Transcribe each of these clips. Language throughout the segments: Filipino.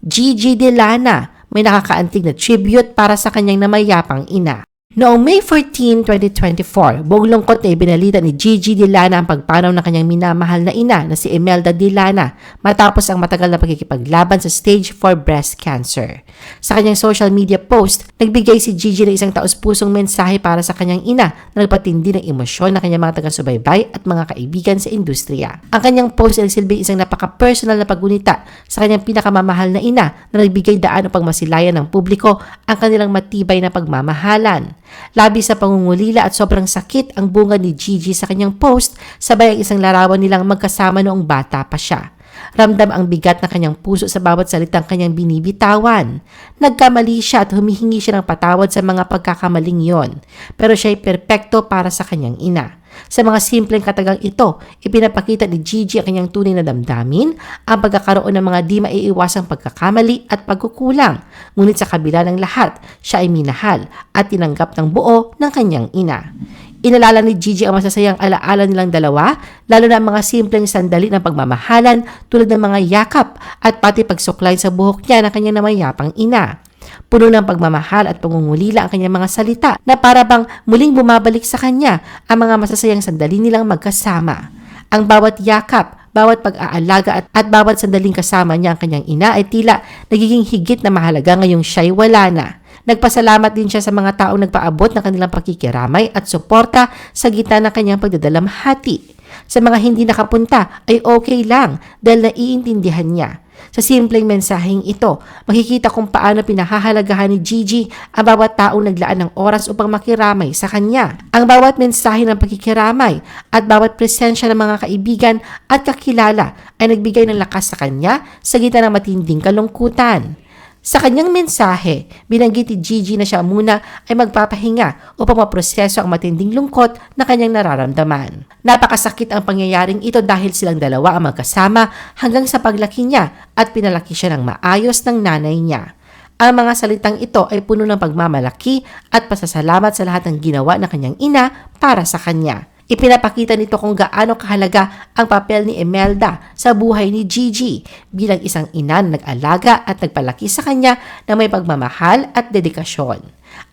Gigi Delana, may nakakaantig na tribute para sa kanyang namayapang ina. Noong May 14, 2024, buong lungkot na ibinalita ni Gigi Delana ang pagpanaw ng kanyang minamahal na ina na si Imelda Delana matapos ang matagal na pagkikipaglaban sa stage 4 breast cancer. Sa kanyang social media post, nagbigay si Gigi ng isang taus-pusong mensahe para sa kanyang ina na nagpatindi ng emosyon ng kanyang mga taga-subaybay at mga kaibigan sa industriya. Ang kanyang post ay nagsilbing isang napaka-personal na pagunita sa kanyang pinakamamahal na ina na nagbigay daan upang masilayan ng publiko ang kanilang matibay na pagmamahalan. Labi sa pangungulila at sobrang sakit ang bunga ni Gigi sa kanyang post, sabay ang isang larawan nilang magkasama noong bata pa siya. Ramdam ang bigat ng kanyang puso sa bawat salitang kanyang binibitawan. Nagkamali siya at humihingi siya ng patawad sa mga pagkakamaling yon. Pero siya ay perpekto para sa kanyang ina. Sa mga simpleng katagang ito, ipinapakita ni Gigi ang kanyang tunay na damdamin, ang pagkakaroon ng mga di maiiwasang pagkakamali at pagkukulang. Ngunit sa kabila ng lahat, siya ay minahal at tinanggap ng buo ng kanyang ina. Inalala ni Gigi ang masasayang alaala nilang dalawa, lalo na ang mga simpleng sandali ng pagmamahalan tulad ng mga yakap at pati pagsuklay sa buhok niya ng kanyang namayapang ina. Puno ng pagmamahal at pangungulila ang kanyang mga salita na para bang muling bumabalik sa kanya ang mga masasayang sandali nilang magkasama. Ang bawat yakap, bawat pag-aalaga at, at bawat sandaling kasama niya ang kanyang ina ay tila nagiging higit na mahalaga ngayong siya'y wala na. Nagpasalamat din siya sa mga taong nagpaabot ng kanilang pakikiramay at suporta sa gitna ng kanyang pagdadalamhati. Sa mga hindi nakapunta ay okay lang dahil naiintindihan niya. Sa simpleng mensaheng ito, makikita kung paano pinahahalagahan ni Gigi ang bawat taong naglaan ng oras upang makiramay sa kanya. Ang bawat mensahe ng pagkikiramay at bawat presensya ng mga kaibigan at kakilala ay nagbigay ng lakas sa kanya sa gitna ng matinding kalungkutan. Sa kanyang mensahe, binanggit ni Gigi na siya muna ay magpapahinga upang maproseso ang matinding lungkot na kanyang nararamdaman. Napakasakit ang pangyayaring ito dahil silang dalawa ang magkasama hanggang sa paglaki niya at pinalaki siya ng maayos ng nanay niya. Ang mga salitang ito ay puno ng pagmamalaki at pasasalamat sa lahat ng ginawa ng kanyang ina para sa kanya. Ipinapakita nito kung gaano kahalaga ang papel ni Imelda sa buhay ni Gigi bilang isang ina na nag-alaga at nagpalaki sa kanya na may pagmamahal at dedikasyon.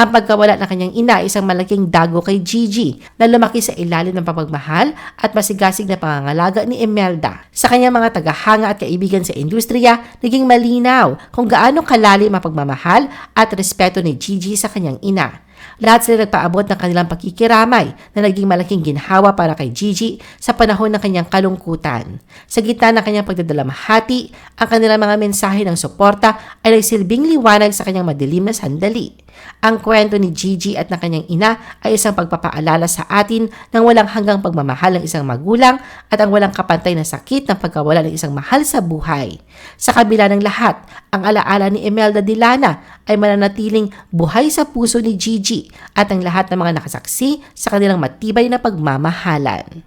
Ang pagkawala ng kanyang ina ay isang malaking dago kay Gigi na lumaki sa ilalim ng papagmahal at masigasig na pangangalaga ni Imelda. Sa kanyang mga tagahanga at kaibigan sa industriya, naging malinaw kung gaano kalalim ang pagmamahal at respeto ni Gigi sa kanyang ina. Lahat sila nagpaabot ng kanilang pagkikiramay na naging malaking ginhawa para kay Gigi sa panahon ng kanyang kalungkutan. Sa gitna ng kanyang pagdadalamhati, ang kanilang mga mensahe ng suporta ay nagsilbing liwanag sa kanyang madilim na sandali. Ang kwento ni Gigi at ng kanyang ina ay isang pagpapaalala sa atin ng walang hanggang pagmamahal ng isang magulang at ang walang kapantay na sakit ng pagkawala ng isang mahal sa buhay. Sa kabila ng lahat, ang alaala ni Imelda Dilana ay mananatiling buhay sa puso ni Gigi at ang lahat ng mga nakasaksi sa kanilang matibay na pagmamahalan.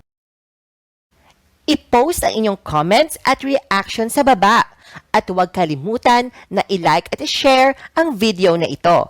I-post ang inyong comments at reaction sa baba at huwag kalimutan na i-like at i-share ang video na ito.